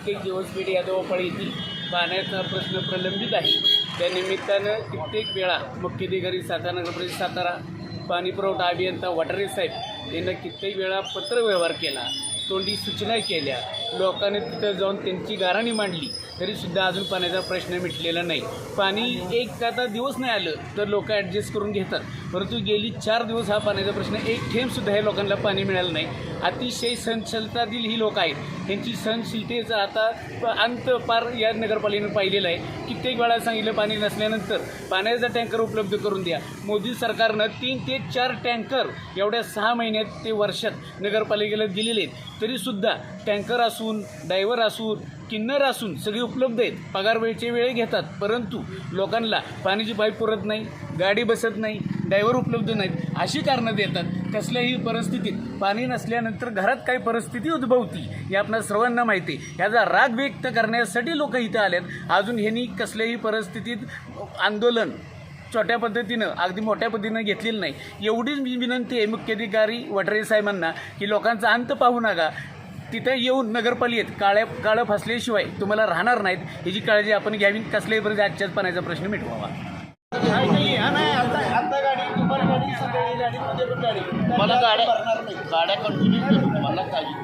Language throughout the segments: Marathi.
कित्येक दिवस पेढ यादवफळ येथील पाण्याचा प्रश्न प्रलंबित आहे. त्या निमित्तानं कित्येक वेळा मुख्याधिकारी सातारा नगरपरिषद सातारा पाणीपुरवठा अभियंता वटारे साहेब यांना कित्येक वेळा पत्रव्यवहार केला तोंडी सूचना केल्या. लोकांनी तिथं जाऊन त्यांची गाराणी मांडली तरीसुद्धा अजून पाण्याचा प्रश्न मिटलेला नाही. पाणी एक आता दिवस नाही आलं तर लोक ॲडजस्ट करून घेतात. परंतु गेली चार दिवस हा पाण्याचा प्रश्न एक थेंबसुद्धा हे लोकांना पाणी मिळालं नाही. अतिशय सहनशीलतातील ही लोक आहेत. त्यांची सहनशीलतेचा आता अंत पार या नगरपालिकेनं पाहिलेला आहे कित्येक वेळा सांगितलं पाणी नसल्यानंतर पाण्याचा टँकर उपलब्ध करून द्या. मोदी सरकारनं तीन ते चार टँकर एवढ्या सहा महिन्यात ते वर्षात नगरपालिकेला दिलेले आहेत. तरीसुद्धा टँकर असून डायव्हर असून किन्नर असून सगळे उपलब्ध आहेत. पगार वेळचे वेळे घेतात परंतु लोकांना पाण्याची पाईप पुरत नाही गाडी बसत नाही ड्रायव्हर उपलब्ध नाहीत. अशी कारणं देतात. कसल्याही परिस्थितीत पाणी नसल्यानंतर घरात काही परिस्थिती उद्भवती हे आपल्या सर्वांना माहिती आहे. ह्याचा राग व्यक्त करण्यासाठी लोक इथं आलेत अजून ह्यांनी कसल्याही परिस्थितीत आंदोलन छोट्या पद्धतीनं अगदी मोठ्या पद्धतीनं घेतलेलं नाही. एवढीच मी विनंती आहे मुख्याधिकारी वडरे साहेबांना की लोकांचा अंत पाहू नका. तिथे येऊन नगरपालिकेत काळ्या काळं फसल्याशिवाय तुम्हाला राहणार नाहीत. ह्याची काळजी आपण घ्यावी कसल्याही परिस्थिती आजच्याच पाण्याचा प्रश्न मिटवावा. मला गाड्या गाड्या कंटिन्यू मला काळजी.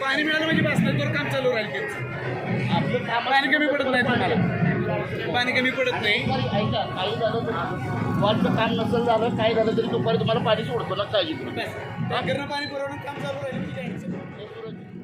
पाणी मिळालं म्हणजे बस नंतर काम चालू राहील आपलं काम पाणी कमी पडत नाही तुम्हाला. पाणी कमी पडत नाही. ऐका काही झालं तरी वाटचं काम नसेल झालं काय झालं तरी दुपारी तुम्हाला पाणी सोडतो ना काळजी करून पाणी पुरवण्यात काम चालू राहिलं म्हणजे